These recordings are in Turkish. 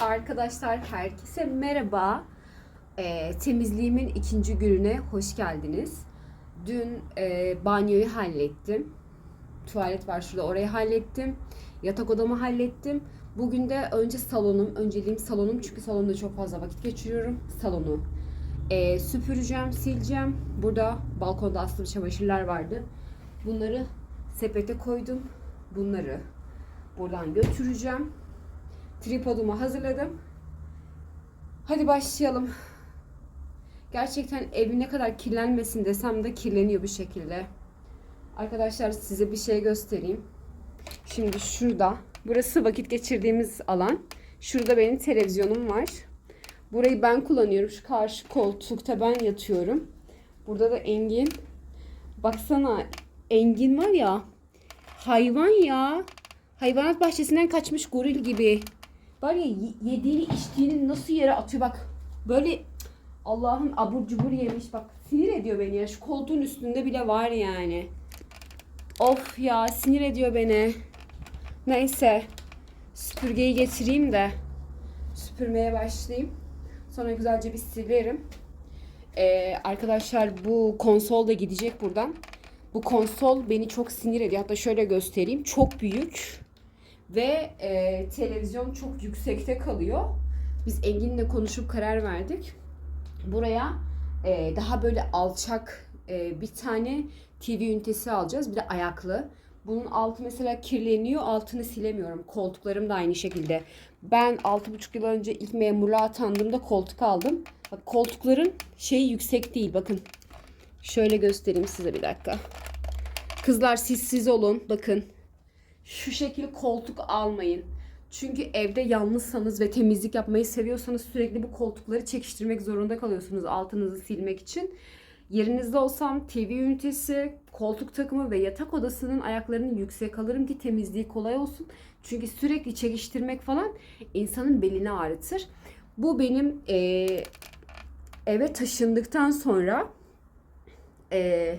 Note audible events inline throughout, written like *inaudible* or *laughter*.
Arkadaşlar herkese merhaba. Ee, temizliğimin ikinci gününe hoş geldiniz. Dün e, banyoyu hallettim. Tuvalet var şurada orayı hallettim. Yatak odamı hallettim. Bugün de önce salonum, önceliğim salonum çünkü salonda çok fazla vakit geçiriyorum. Salonu e, süpüreceğim, sileceğim. Burada balkonda asılı çamaşırlar vardı. Bunları sepete koydum. Bunları buradan götüreceğim. Tripodumu hazırladım. Hadi başlayalım. Gerçekten ev ne kadar kirlenmesin desem de kirleniyor bir şekilde. Arkadaşlar size bir şey göstereyim. Şimdi şurada. Burası vakit geçirdiğimiz alan. Şurada benim televizyonum var. Burayı ben kullanıyorum. Şu karşı koltukta ben yatıyorum. Burada da Engin. Baksana Engin var ya. Hayvan ya. Hayvanat bahçesinden kaçmış goril gibi. Var ya yediğini içtiğini nasıl yere atıyor bak. Böyle cık, Allah'ım abur cubur yemiş bak. Sinir ediyor beni ya. Şu koltuğun üstünde bile var yani. Of ya sinir ediyor beni. Neyse. Süpürgeyi getireyim de süpürmeye başlayayım. Sonra güzelce bir silerim. Ee, arkadaşlar bu konsol da gidecek buradan. Bu konsol beni çok sinir ediyor. Hatta şöyle göstereyim. Çok büyük ve e, televizyon çok yüksekte kalıyor. Biz Engin'le konuşup karar verdik. Buraya e, daha böyle alçak e, bir tane TV ünitesi alacağız. Bir de ayaklı. Bunun altı mesela kirleniyor. Altını silemiyorum. Koltuklarım da aynı şekilde. Ben 6,5 yıl önce ilk memurluğa atandığımda koltuk aldım. Bak koltukların şeyi yüksek değil. Bakın. Şöyle göstereyim size bir dakika. Kızlar siz siz olun. Bakın. Şu şekil koltuk almayın. Çünkü evde yalnızsanız ve temizlik yapmayı seviyorsanız sürekli bu koltukları çekiştirmek zorunda kalıyorsunuz altınızı silmek için. Yerinizde olsam TV ünitesi, koltuk takımı ve yatak odasının ayaklarını yüksek alırım ki temizliği kolay olsun. Çünkü sürekli çekiştirmek falan insanın belini ağrıtır. Bu benim eee, eve taşındıktan sonra eee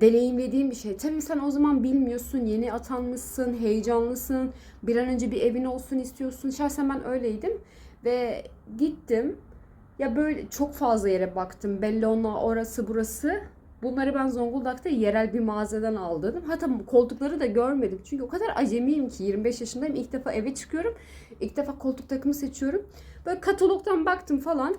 deneyimlediğim bir şey. Tabii sen o zaman bilmiyorsun, yeni atanmışsın, heyecanlısın, bir an önce bir evin olsun istiyorsun. Şahsen ben öyleydim ve gittim. Ya böyle çok fazla yere baktım. Bellona, orası, burası. Bunları ben Zonguldak'ta yerel bir mağazadan aldım. Hatta koltukları da görmedim. Çünkü o kadar acemiyim ki 25 yaşındayım. İlk defa eve çıkıyorum. İlk defa koltuk takımı seçiyorum. Böyle katalogdan baktım falan.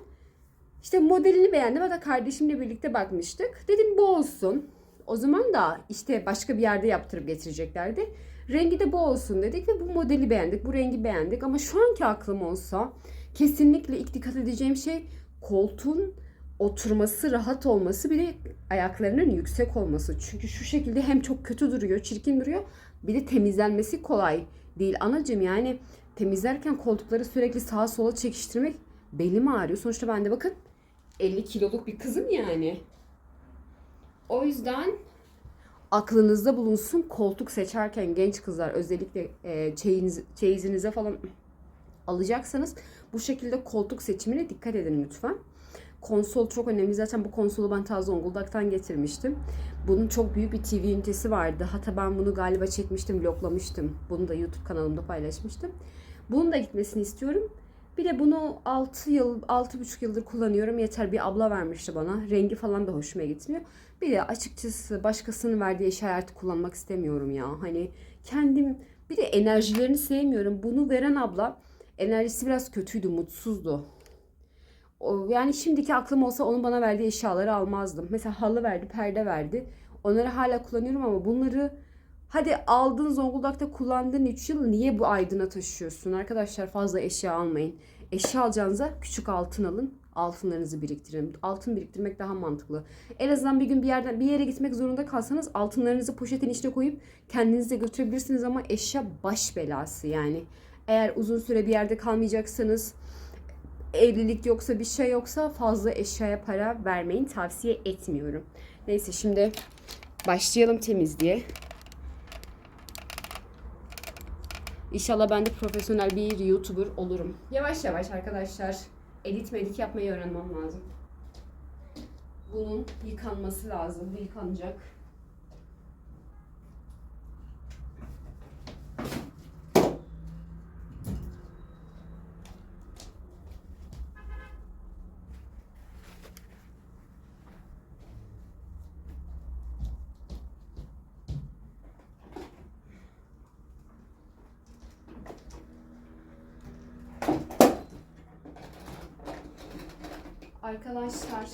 İşte modelini beğendim. Hatta kardeşimle birlikte bakmıştık. Dedim bu olsun. O zaman da işte başka bir yerde yaptırıp getireceklerdi. Rengi de bu olsun dedik ve bu modeli beğendik. Bu rengi beğendik. Ama şu anki aklım olsa kesinlikle ilk dikkat edeceğim şey koltuğun oturması, rahat olması bir de ayaklarının yüksek olması. Çünkü şu şekilde hem çok kötü duruyor, çirkin duruyor. Bir de temizlenmesi kolay değil. Anacığım yani temizlerken koltukları sürekli sağa sola çekiştirmek belim ağrıyor. Sonuçta ben de bakın 50 kiloluk bir kızım yani. O yüzden aklınızda bulunsun koltuk seçerken genç kızlar özellikle e, çeyiz, çeyizinize falan alacaksanız bu şekilde koltuk seçimine dikkat edin lütfen. Konsol çok önemli. Zaten bu konsolu ben ta Zonguldak'tan getirmiştim. Bunun çok büyük bir TV ünitesi vardı. Hatta ben bunu galiba çekmiştim, vloglamıştım. Bunu da YouTube kanalımda paylaşmıştım. Bunun da gitmesini istiyorum. Bir de bunu 6 yıl, 6,5 yıldır kullanıyorum. Yeter bir abla vermişti bana. Rengi falan da hoşuma gitmiyor. Bir de açıkçası başkasının verdiği artık kullanmak istemiyorum ya. Hani kendim bir de enerjilerini sevmiyorum. Bunu veren abla enerjisi biraz kötüydü, mutsuzdu. O, yani şimdiki aklım olsa onun bana verdiği eşyaları almazdım. Mesela halı verdi, perde verdi. Onları hala kullanıyorum ama bunları hadi aldın Zonguldak'ta kullandın 3 yıl niye bu aydına taşıyorsun? Arkadaşlar fazla eşya almayın. Eşya alacağınıza küçük altın alın. Altınlarınızı biriktirin. Altın biriktirmek daha mantıklı. En azından bir gün bir yerden bir yere gitmek zorunda kalsanız altınlarınızı poşetin içine koyup kendinize götürebilirsiniz ama eşya baş belası yani. Eğer uzun süre bir yerde kalmayacaksanız evlilik yoksa bir şey yoksa fazla eşyaya para vermeyin tavsiye etmiyorum. Neyse şimdi başlayalım temizliğe. İnşallah ben de profesyonel bir YouTuber olurum. Yavaş yavaş arkadaşlar edit medit yapmayı öğrenmem lazım. Bunun yıkanması lazım. Bu yıkanacak. Arkadaşlar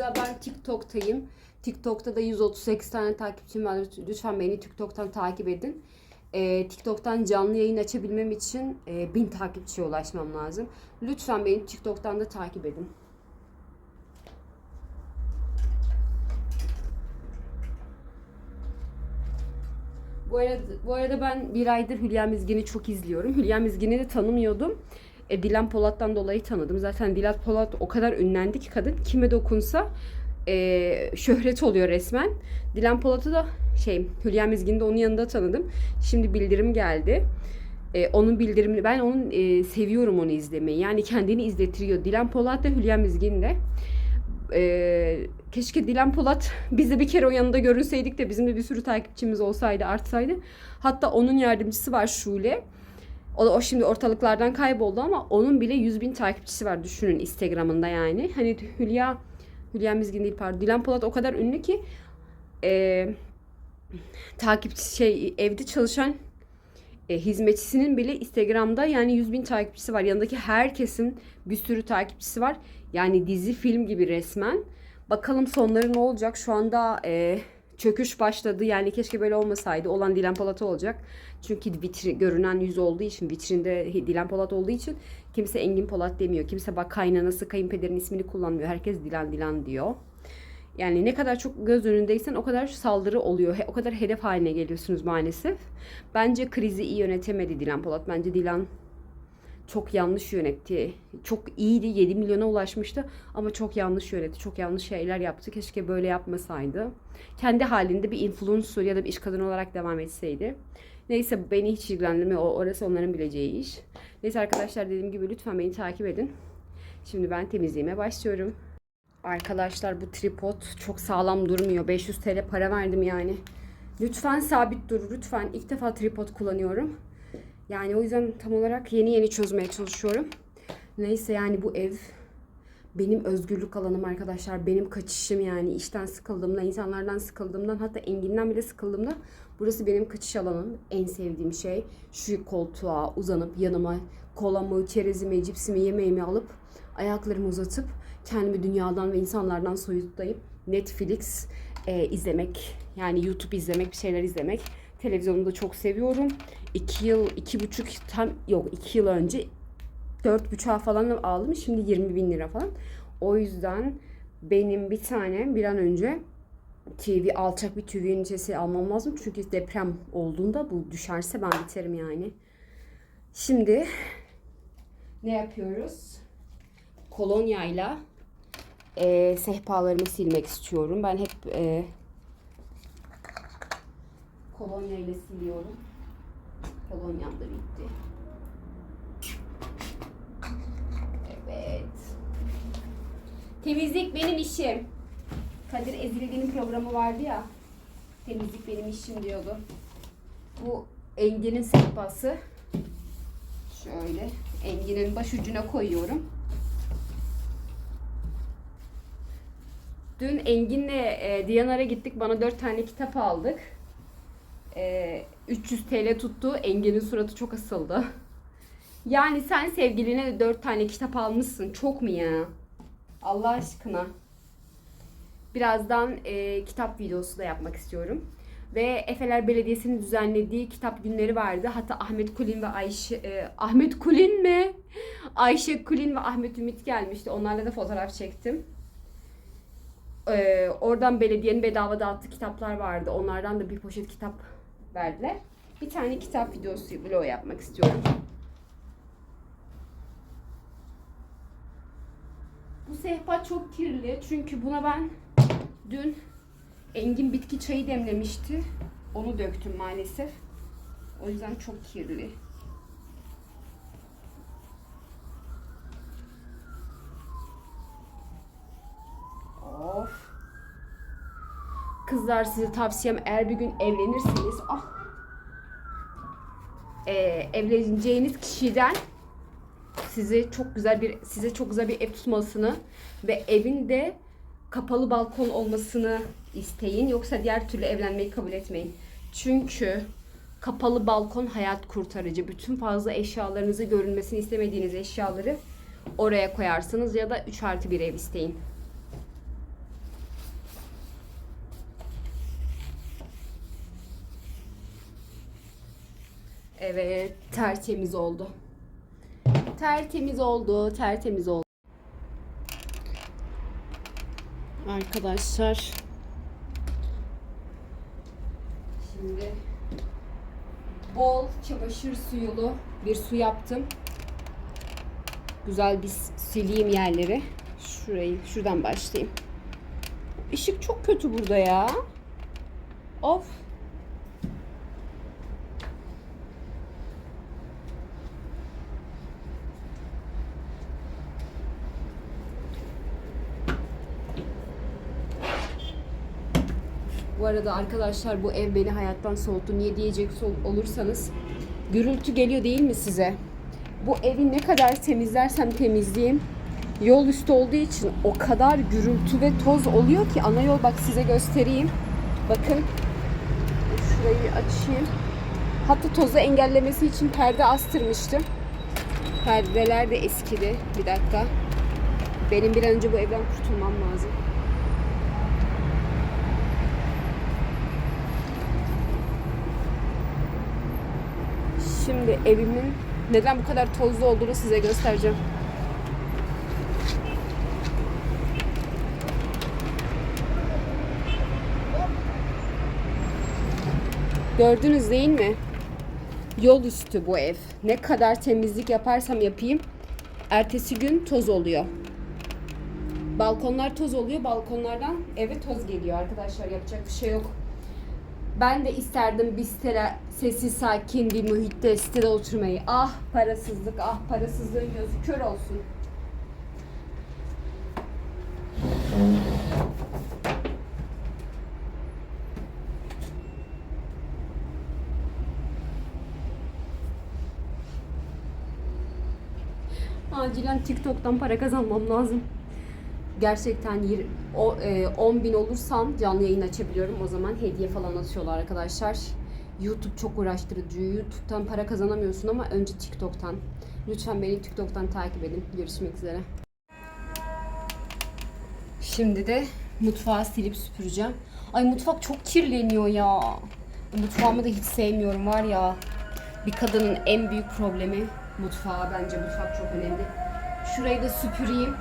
arada ben TikTok'tayım. TikTok'ta da 138 tane takipçim var. Lütfen beni TikTok'tan takip edin. Ee, TikTok'tan canlı yayın açabilmem için e, 1000 takipçiye ulaşmam lazım. Lütfen beni TikTok'tan da takip edin. Bu arada, bu arada ben bir aydır Hülya Mizgin'i çok izliyorum. Hülya Mizgin'i de tanımıyordum. E, Dilan Polat'tan dolayı tanıdım. Zaten Dilan Polat o kadar ünlendi ki kadın kime dokunsa e, şöhret oluyor resmen. Dilan Polat'ı da şey Hülya Mizgin'i de onun yanında tanıdım. Şimdi bildirim geldi. E, onun bildirimini ben onun e, seviyorum onu izlemeyi. Yani kendini izletiriyor. Dilan Polat da Hülya Mizgin de. E, keşke Dilan Polat *laughs* biz bir kere o yanında görünseydik de bizim de bir sürü takipçimiz olsaydı artsaydı. Hatta onun yardımcısı var Şule. O o şimdi ortalıklardan kayboldu ama onun bile 100 bin takipçisi var düşünün Instagram'ında yani. Hani Hülya Hülya Mizgin değil pardon. Dilan Polat o kadar ünlü ki e, takipçi şey evde çalışan e, hizmetçisinin bile Instagram'da yani 100 bin takipçisi var. Yanındaki herkesin bir sürü takipçisi var. Yani dizi film gibi resmen. Bakalım sonları ne olacak? Şu anda e, çöküş başladı. Yani keşke böyle olmasaydı. Olan Dilan Polat olacak. Çünkü vitrin, görünen yüz olduğu için, vitrinde Dilan Polat olduğu için kimse Engin Polat demiyor. Kimse bak kaynanası, kayınpederin ismini kullanmıyor. Herkes Dilan Dilan diyor. Yani ne kadar çok göz önündeysen o kadar saldırı oluyor. O kadar hedef haline geliyorsunuz maalesef. Bence krizi iyi yönetemedi Dilan Polat. Bence Dilan çok yanlış yönetti. Çok iyiydi. 7 milyona ulaşmıştı ama çok yanlış yönetti. Çok yanlış şeyler yaptı. Keşke böyle yapmasaydı. Kendi halinde bir influencer ya da bir iş kadını olarak devam etseydi. Neyse beni hiç ilgilendirmiyor. Orası onların bileceği iş. Neyse arkadaşlar dediğim gibi lütfen beni takip edin. Şimdi ben temizliğime başlıyorum. Arkadaşlar bu tripod çok sağlam durmuyor. 500 TL para verdim yani. Lütfen sabit dur. Lütfen ilk defa tripod kullanıyorum. Yani o yüzden tam olarak yeni yeni çözmeye çalışıyorum. Neyse yani bu ev benim özgürlük alanım arkadaşlar. Benim kaçışım yani işten sıkıldığımda, insanlardan sıkıldığımdan hatta Engin'den bile sıkıldığımda burası benim kaçış alanım. En sevdiğim şey şu koltuğa uzanıp yanıma kolamı, çerezimi, cipsimi, yemeğimi alıp ayaklarımı uzatıp kendimi dünyadan ve insanlardan soyutlayıp Netflix e, izlemek yani YouTube izlemek bir şeyler izlemek televizyonu da çok seviyorum. İki yıl, iki buçuk tam yok iki yıl önce dört buçuğa falan aldım. Şimdi 20 bin lira falan. O yüzden benim bir tane bir an önce TV alçak bir TV ünitesi almam lazım. Çünkü deprem olduğunda bu düşerse ben biterim yani. Şimdi ne yapıyoruz? Kolonyayla e, sehpalarımı silmek istiyorum. Ben hep e, kolonya ile siliyorum. Kolonyam da bitti. Evet. Temizlik benim işim. Kadir Ezildiğinin programı vardı ya. Temizlik benim işim diyordu. Bu Engin'in sehpası. Şöyle Engin'in başucuna koyuyorum. Dün Engin'le e, Diyanar'a gittik. Bana 4 tane kitap aldık. E, 300 TL tuttu. Engin'in suratı çok asıldı. Yani sen sevgiline de 4 tane kitap almışsın. Çok mu ya? Allah aşkına. Birazdan e, kitap videosu da yapmak istiyorum. Ve Efeler Belediyesi'nin düzenlediği kitap günleri vardı. Hatta Ahmet Kulin ve Ayşe... e, Ahmet Kulin mi? Ayşe Kulin ve Ahmet Ümit gelmişti. Onlarla da fotoğraf çektim. Ee, oradan belediyenin bedava dağıttığı kitaplar vardı. Onlardan da bir poşet kitap verdiler. Bir tane kitap videosu vlog yapmak istiyorum. Bu sehpa çok kirli. Çünkü buna ben dün Engin bitki çayı demlemişti. Onu döktüm maalesef. O yüzden çok kirli. Of. Kızlar size tavsiyem eğer bir gün evlenirseniz ah Ee, evleneceğiniz kişiden size çok güzel bir size çok güzel bir ev tutmasını ve evin de kapalı balkon olmasını isteyin yoksa diğer türlü evlenmeyi kabul etmeyin. Çünkü kapalı balkon hayat kurtarıcı. Bütün fazla eşyalarınızı görünmesini istemediğiniz eşyaları oraya koyarsınız ya da 3 artı bir ev isteyin. Evet, tertemiz oldu. Tertemiz oldu, tertemiz oldu. Arkadaşlar. Şimdi bol çamaşır suyulu bir su yaptım. Güzel bir sileyim yerleri. Şurayı, şuradan başlayayım. Işık çok kötü burada ya. Of. Bu arada arkadaşlar bu ev beni hayattan soğuttu. Niye diyecek olursanız gürültü geliyor değil mi size? Bu evi ne kadar temizlersem temizleyeyim yol üstü olduğu için o kadar gürültü ve toz oluyor ki ana yol bak size göstereyim. Bakın şurayı açayım. Hatta tozu engellemesi için perde astırmıştım. Perdeler de eskidi. Bir dakika. Benim bir an önce bu evden kurtulmam lazım. Şimdi evimin neden bu kadar tozlu olduğunu size göstereceğim. Gördünüz değil mi? Yol üstü bu ev. Ne kadar temizlik yaparsam yapayım ertesi gün toz oluyor. Balkonlar toz oluyor. Balkonlardan eve toz geliyor arkadaşlar. Yapacak bir şey yok. Ben de isterdim bir sitede sessiz sakin bir muhitte sitede oturmayı. Ah parasızlık, ah parasızlığın gözü kör olsun. Acilen TikTok'tan para kazanmam lazım. Gerçekten yir- o, e, 10 bin olursam canlı yayın açabiliyorum. O zaman hediye falan atıyorlar arkadaşlar. YouTube çok uğraştırıcı. YouTube'dan para kazanamıyorsun ama önce TikTok'tan. Lütfen beni TikTok'tan takip edin. Görüşmek üzere. Şimdi de mutfağı silip süpüreceğim. Ay mutfak çok kirleniyor ya. Mutfağımı da hiç sevmiyorum var ya. Bir kadının en büyük problemi mutfağı bence mutfak çok önemli. Şurayı da süpüreyim.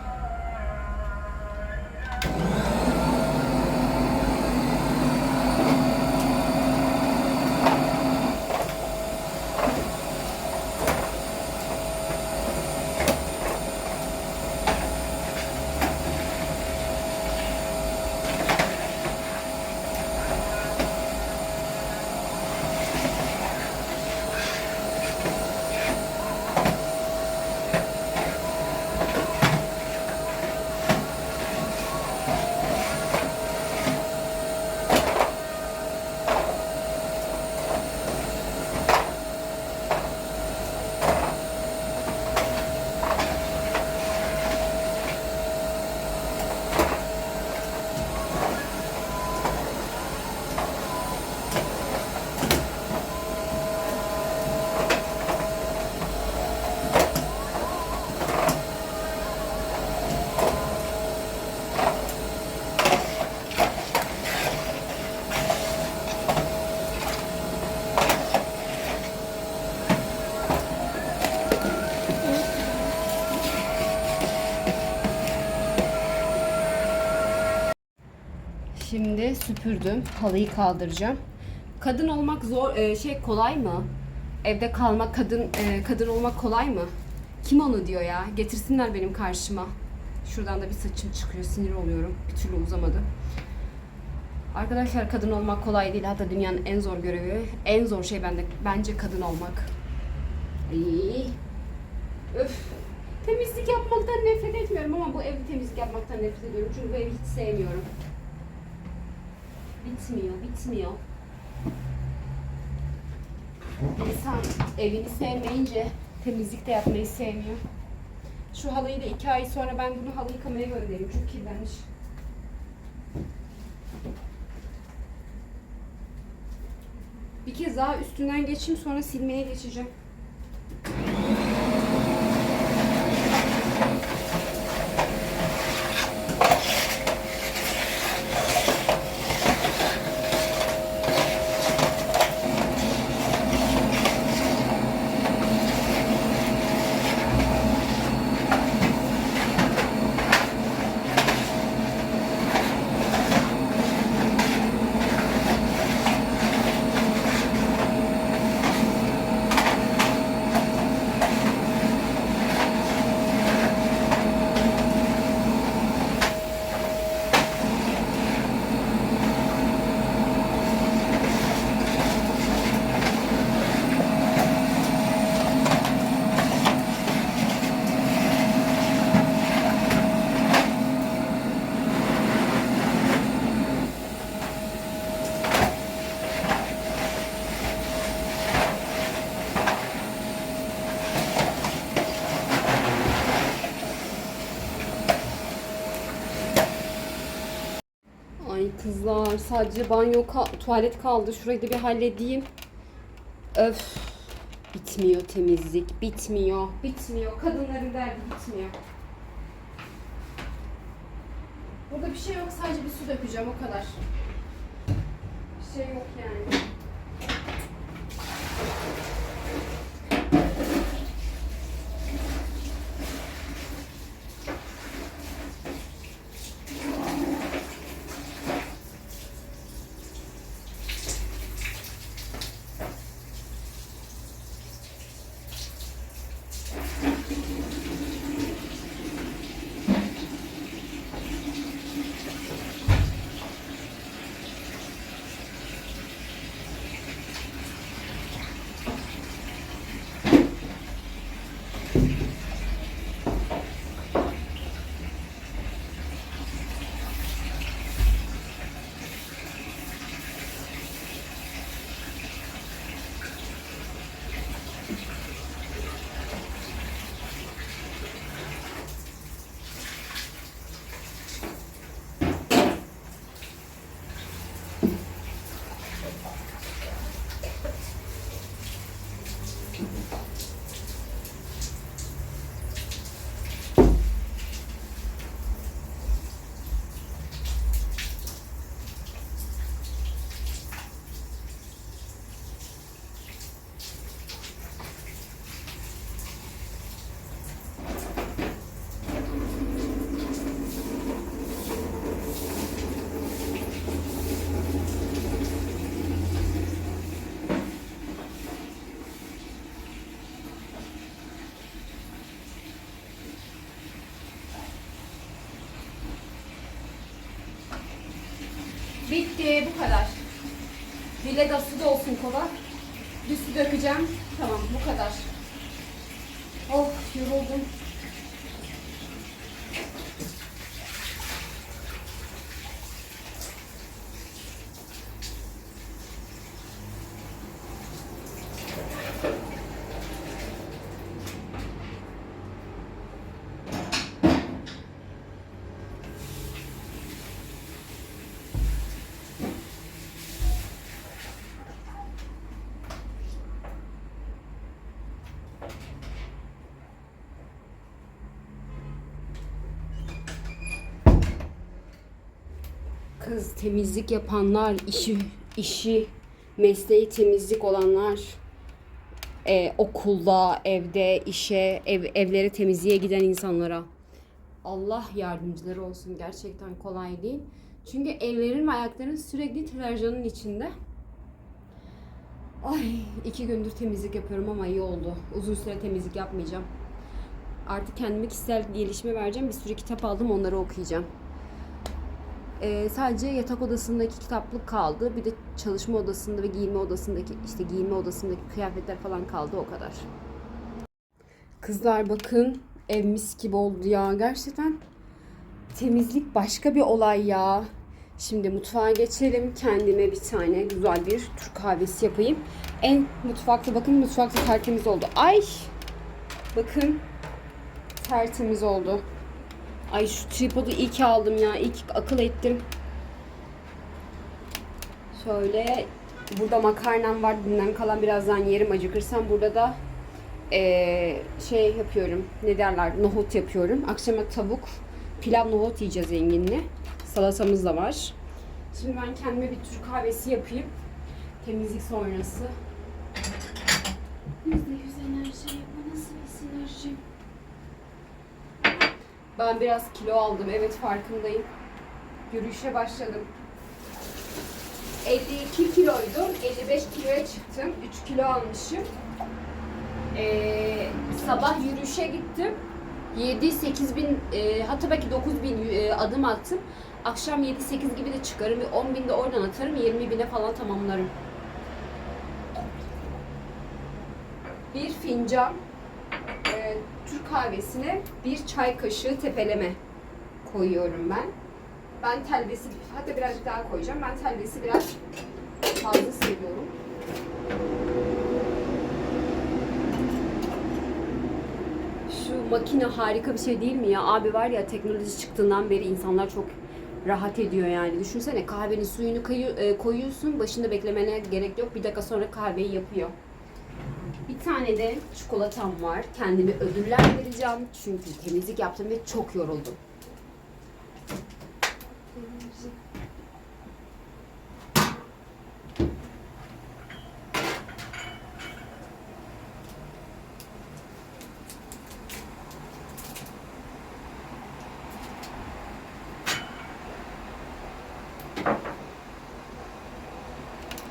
Şimdi süpürdüm. Halıyı kaldıracağım. Kadın olmak zor, e, şey kolay mı? Evde kalmak, kadın e, kadın olmak kolay mı? Kim onu diyor ya? Getirsinler benim karşıma. Şuradan da bir saçım çıkıyor. Sinir oluyorum. Bir türlü uzamadı. Arkadaşlar kadın olmak kolay değil. Hatta dünyanın en zor görevi. En zor şey bende bence kadın olmak. Ay. Öf. Temizlik yapmaktan nefret etmiyorum ama bu evi temizlik yapmaktan nefret ediyorum. Çünkü bu evi hiç sevmiyorum. Bitmiyor, bitmiyor. İnsan evini sevmeyince temizlik de yapmayı sevmiyor. Şu halıyı da iki ay sonra ben bunu halı yıkamaya göndereyim. Çok kirlenmiş. Bir kez daha üstünden geçeyim sonra silmeye geçeceğim. Kızlar. Sadece banyo, ka- tuvalet kaldı. Şurayı da bir halledeyim. Öf. Bitmiyor temizlik. Bitmiyor. Bitmiyor. Kadınların derdi bitmiyor. Burada bir şey yok. Sadece bir su dökeceğim. O kadar. Bir şey yok yani. Bitti. Bu kadar. Dile de su da olsun kova. Bir su dökeceğim. Tamam bu kadar. Oh yoruldum. Kız temizlik yapanlar, işi işi mesleği temizlik olanlar, e, okulda, evde, işe, ev, evlere temizliğe giden insanlara Allah yardımcıları olsun. Gerçekten kolay değil. Çünkü ellerin ve ayakların sürekli deterjanın içinde. Ay iki gündür temizlik yapıyorum ama iyi oldu. Uzun süre temizlik yapmayacağım. Artık kendime kişisel gelişme vereceğim. Bir sürü kitap aldım onları okuyacağım. Ee, sadece yatak odasındaki kitaplık kaldı. Bir de çalışma odasında ve giyinme odasındaki işte giyinme odasındaki kıyafetler falan kaldı o kadar. Kızlar bakın ev mis gibi oldu ya. Gerçekten temizlik başka bir olay ya. Şimdi mutfağa geçelim. Kendime bir tane güzel bir Türk kahvesi yapayım. En mutfakta bakın mutfakta tertemiz oldu. Ay! Bakın tertemiz oldu. Ay şu tripodu iyi ki aldım ya. İyi akıl ettim. Şöyle burada makarnam var. Dünden kalan birazdan yerim acıkırsam. Burada da eee, şey yapıyorum. Ne derler? Nohut yapıyorum. Akşama tavuk, pilav nohut yiyeceğiz Engin'le. Salatamız da var. Şimdi ben kendime bir Türk kahvesi yapayım. Temizlik sonrası. %100 enerji. Bu nasıl bir sinerji? Ben biraz kilo aldım. Evet farkındayım. Yürüyüşe başladım. 52 kiloydum. 55 kiloya çıktım. 3 kilo almışım. Ee, sabah yürüyüşe gittim. 7-8 bin e, hatta belki 9 bin e, adım attım. Akşam 7-8 gibi de çıkarım. Bir 10 bin de oradan atarım. 20 bine falan tamamlarım. Bir fincan Türk kahvesine bir çay kaşığı tepeleme koyuyorum ben. Ben telvesi, hatta birazcık daha koyacağım. Ben telvesi biraz fazla seviyorum. Şu makine harika bir şey değil mi ya? Abi var ya teknoloji çıktığından beri insanlar çok rahat ediyor yani. Düşünsene kahvenin suyunu e, koyuyorsun. Başında beklemene gerek yok. Bir dakika sonra kahveyi yapıyor. Tane de çikolatam var. Kendimi ödüllendireceğim. Çünkü temizlik yaptım ve çok yoruldum.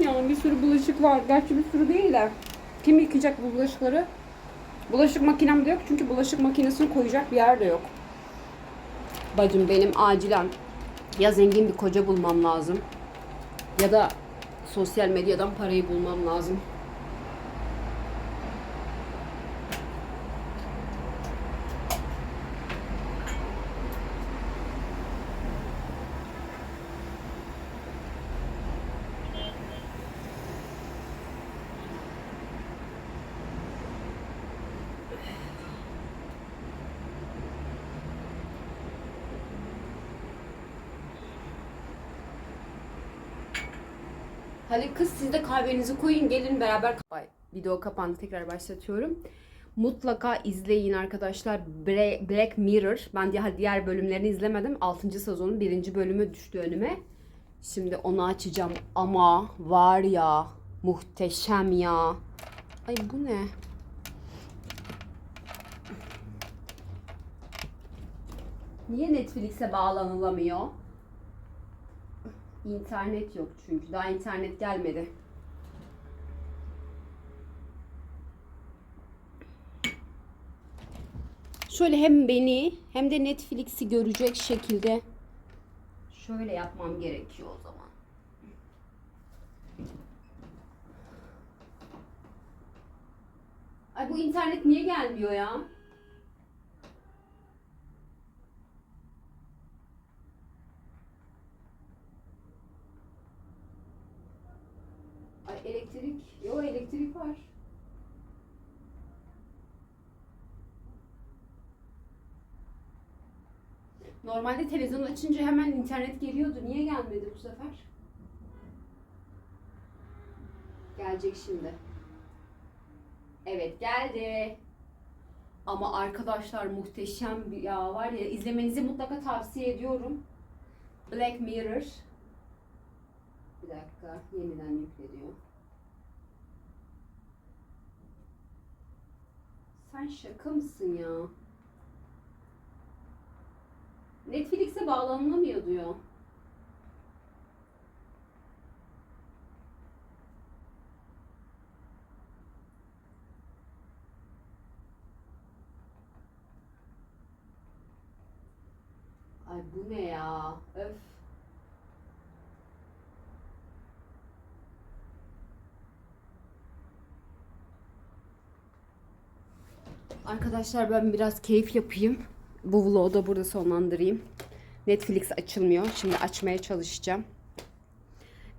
Ya bir sürü bulaşık var. Gerçi bir sürü değil de. Kim yıkayacak bu bulaşıkları? Bulaşık makinem de yok çünkü bulaşık makinesini koyacak bir yer de yok. Bacım benim acilen ya zengin bir koca bulmam lazım ya da sosyal medyadan parayı bulmam lazım. Hadi kız siz de kahvenizi koyun gelin beraber. Ay, video kapandı tekrar başlatıyorum. Mutlaka izleyin arkadaşlar. Black Mirror. Ben diğer bölümlerini izlemedim. 6. sezonun 1. bölümü düştü önüme. Şimdi onu açacağım. Ama var ya muhteşem ya. Ay bu ne? Niye Netflix'e bağlanılamıyor? İnternet yok çünkü. Daha internet gelmedi. Şöyle hem beni hem de Netflix'i görecek şekilde şöyle yapmam gerekiyor o zaman. Ay bu internet niye gelmiyor ya? Ay elektrik. Yo elektrik var. Normalde televizyon açınca hemen internet geliyordu. Niye gelmedi bu sefer? Gelecek şimdi. Evet geldi. Ama arkadaşlar muhteşem bir ya var ya izlemenizi mutlaka tavsiye ediyorum. Black Mirror. Bir dakika yeniden yükleniyor. Sen şaka mısın ya? Netflix'e bağlanılamıyor diyor. Ay bu ne ya? Öf. Arkadaşlar ben biraz keyif yapayım. Bu vlogu da burada sonlandırayım. Netflix açılmıyor. Şimdi açmaya çalışacağım.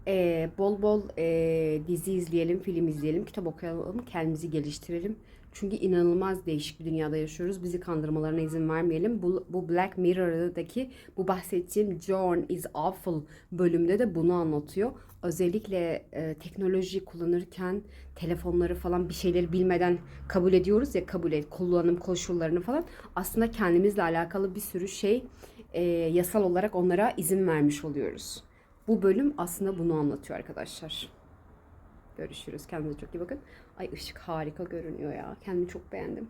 Ee, bol bol ee, dizi izleyelim, film izleyelim, kitap okuyalım, kendimizi geliştirelim. Çünkü inanılmaz değişik bir dünyada yaşıyoruz. Bizi kandırmalarına izin vermeyelim. Bu, bu Black Mirror'daki bu bahsettiğim John is Awful bölümde de bunu anlatıyor. Özellikle e, teknoloji kullanırken telefonları falan bir şeyleri bilmeden kabul ediyoruz ya kabul et kullanım koşullarını falan. Aslında kendimizle alakalı bir sürü şey e, yasal olarak onlara izin vermiş oluyoruz. Bu bölüm aslında bunu anlatıyor arkadaşlar. Görüşürüz. Kendinize çok iyi bakın. Ay ışık harika görünüyor ya. Kendimi çok beğendim.